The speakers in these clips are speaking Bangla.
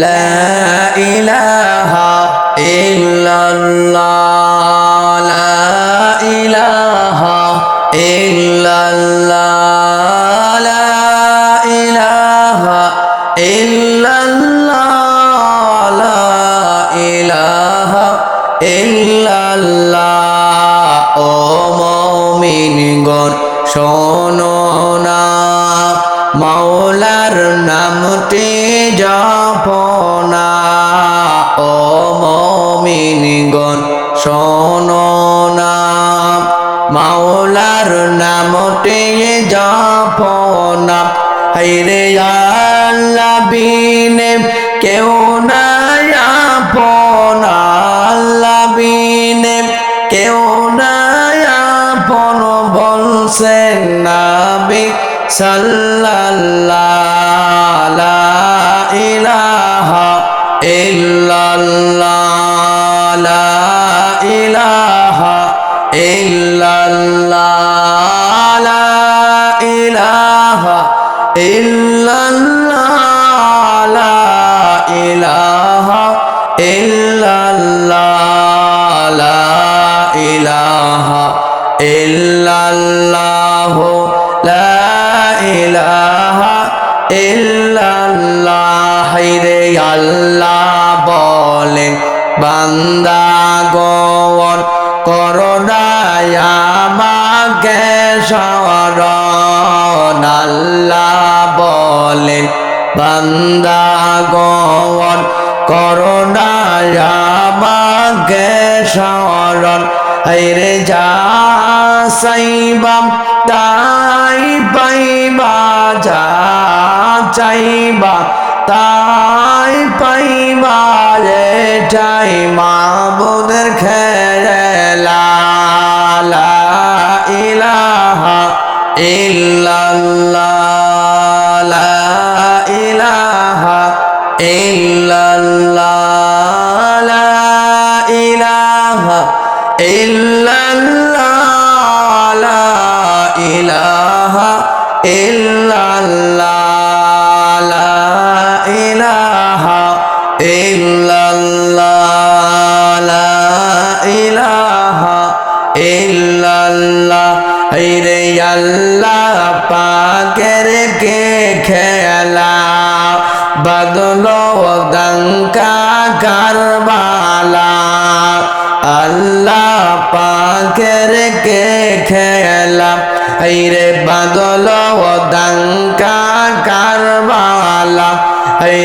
লা ইলাহা ইল্লাল্লাহ, লা ইলাহা ইল্লাল্লাহ, লা ইলাহা ইল্লাল্লাহ, লা ইলাহা ইল্লাল্লাহ। ও মুমিনগণ, শোনো না, মাওলার নামটি শোনো না, মাওলার নামটি জপনা হাইরে আল্লাহ বিনে কেউ নাই আপনা। আল্লাহ বিনে কেউ নাই আপন বলছেন নাবি সাল্লাল্লাহ ইলাহা ইল্লাল্লাহ। বান্দা করোনায় আমাকে শরণ রে যা সাইবাম তাই পাইবা, যা চাইবা, তাই পাইবা এটাই মাবুদের খেলা। লা ইলাহা ইল্লাল্লাহ। বদল দঙ্কা কারবালা। আল্লাহ পাকের কে খেলা? রে বদল দঙ্কা কারবালা।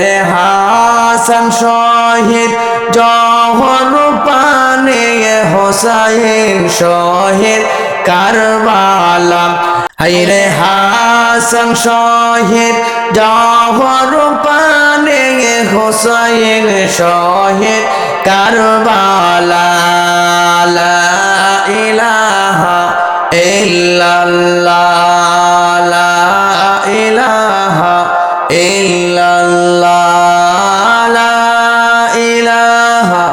রে হাসান শহীদ জহর পানে হোসাইন শহীদ কারবালা। হাইরে হাসান শহীদ জহর হোসাইন শহীদ কারবালা ইলাহা ইল্লাল্লাহ ইলাহা ইল্লাল্লাহ ইলাহা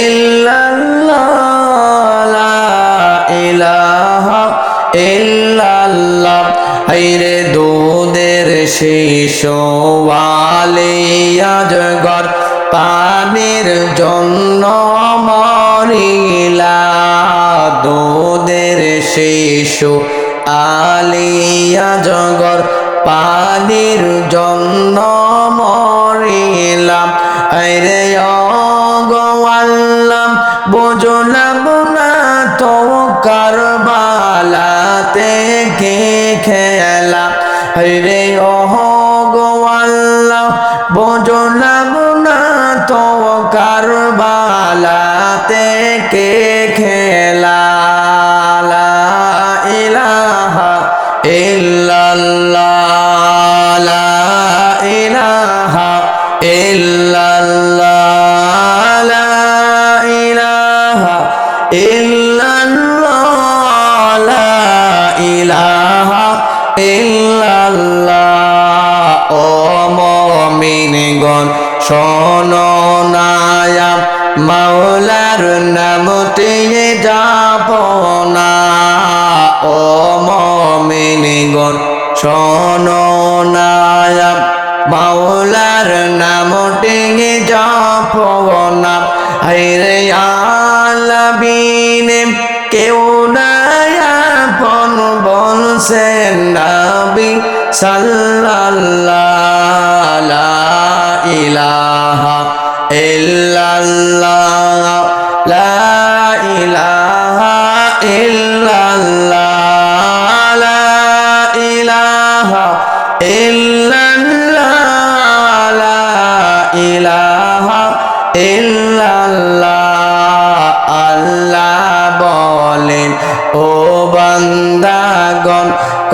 ইল্লাল্লাহ ইলাহা ইল্লাল্লাহ। হাইরে দুধের শিশোয়ালে জন্য মরিলা দুধের শিশু আলিয়া জগর পানির জন্য মরিলাম। আরে অগওয়াল্লাম বুঝলাম না তো কারবালাতে কে খেলা রে কেউ নাই আপন বলছেন নবী সাল্লাল্লাহ ইলাহা ইল্লাল্লাহ।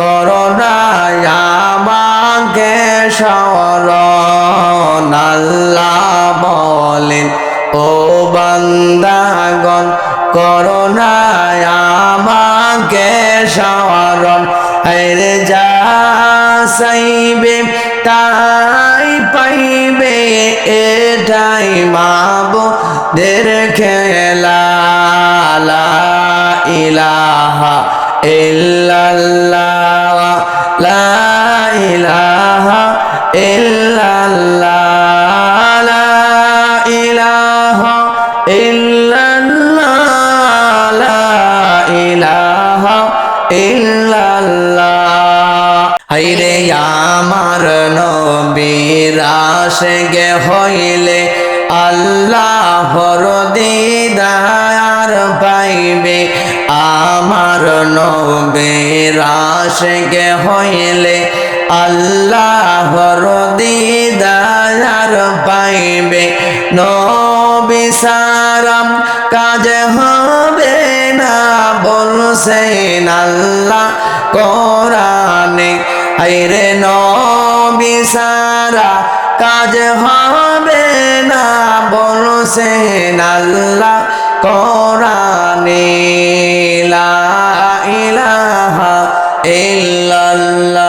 করোনায় আমাকে স্মরণ আল্লাহ বলেন, ও বান্দাগণ, করোনায় আমাকে স্মরণ হেরে যা চাইবে তাই পাইবে, এটাই মাবুদের খেলা, লা ইলাহা ইল্লাল্লাহ। হাইরে আমার নবীর আশেগে হইলে আল্লাহর দিদার পাইবে আমার নবীর আশেগে হইলে আল্লাহর দিদার পাইবে। নবী সারাম কাজ হবে না বলছেন আল্লাহ কোরআনে। আইরে নবী সারা কাজ হবে না বলছেন আল্লাহ কোরআনে। লা ইলাহা ইল্লাল্লাহ।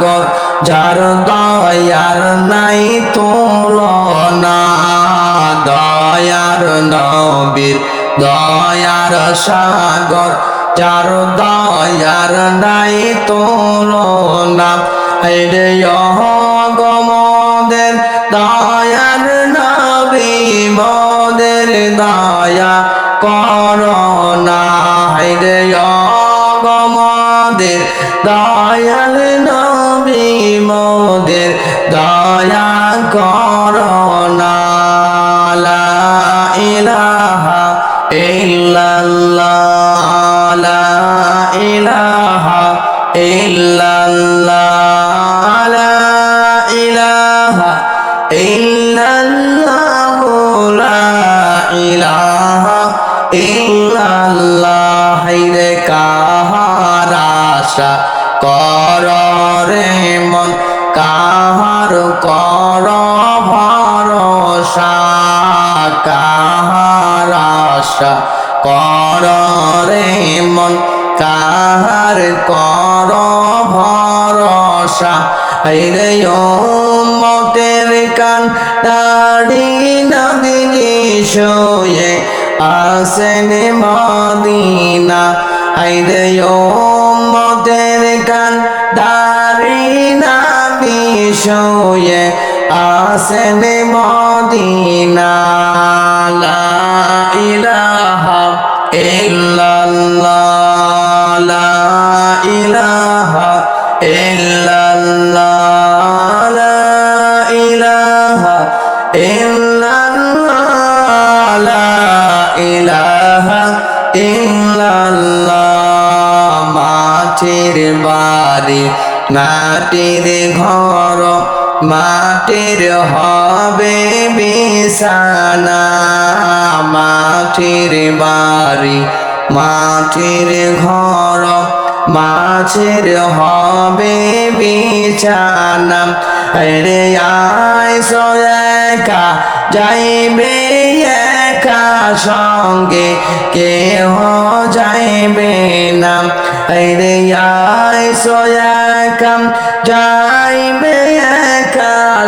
সাগর, যার দয়ার নাই তুলনা দয়ার নবীর দয়ার সাগর, যার দয়ার নাই গমদের দয়ার নবী, মোদের দয়া গমদের দয়াল God. আশা কর মন, কাহার কর ভরসা? হাইরে মতের কান, দাড়ি নদী শোয়ে আসেন মদিনা। হাইরে মতের কান, দাড়ি নদী শোয়ে আসেন মদিনা। লা illallah la ilaha illallah la ilaha illallah la ilaha illallah মাটির বাড়ি মাটির ঘর মা মাটির হবে বিছানা, মাটির বাড়ি, মাটির ঘর, মাছের হবে বিছানা। রে আয় সোয়েকা যাইবে একা সঙ্গে, কেহ যাইবে না। রে আয় সোয়েকা যাইবে একা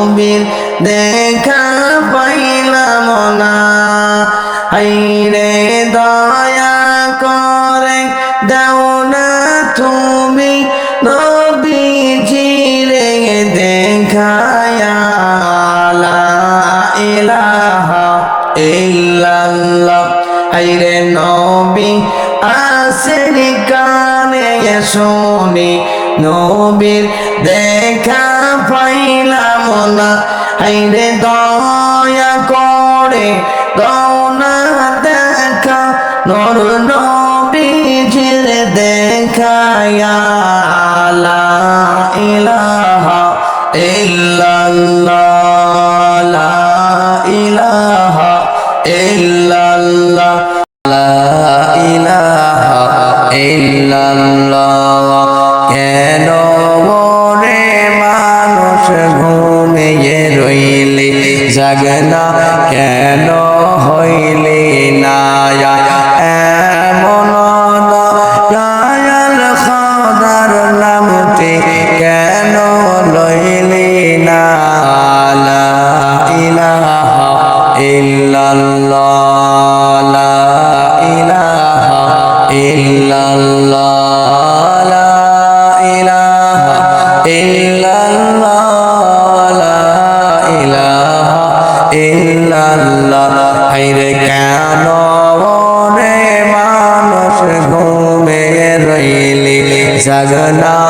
নবীর দেখা পাইলাম না। হাইরে দয়া করে দাও না তুমি নবীজিরে দেখায়া। লা ইলাহা ইল্লাল্লাহ। হাইরে নবী আসেন কানে শুনি। নবীর দেখা পাইলাম না হাইরে দয়া করে দাও না দেখা, নর নবীজির দেখায়া লা ইলাহা ইল্লাল্লাহ, লা ইলাহা ইল্লাল্লাহ, কেন জাগনা কেন হইলি না এমন দয়াল নামটি কেন লইলি না? ইলাহা ইল্লাল্লাহ লা ইলাহা জাগনা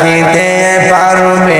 রাখিতে পারবে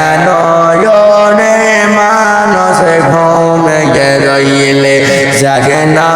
রইলে জাগে না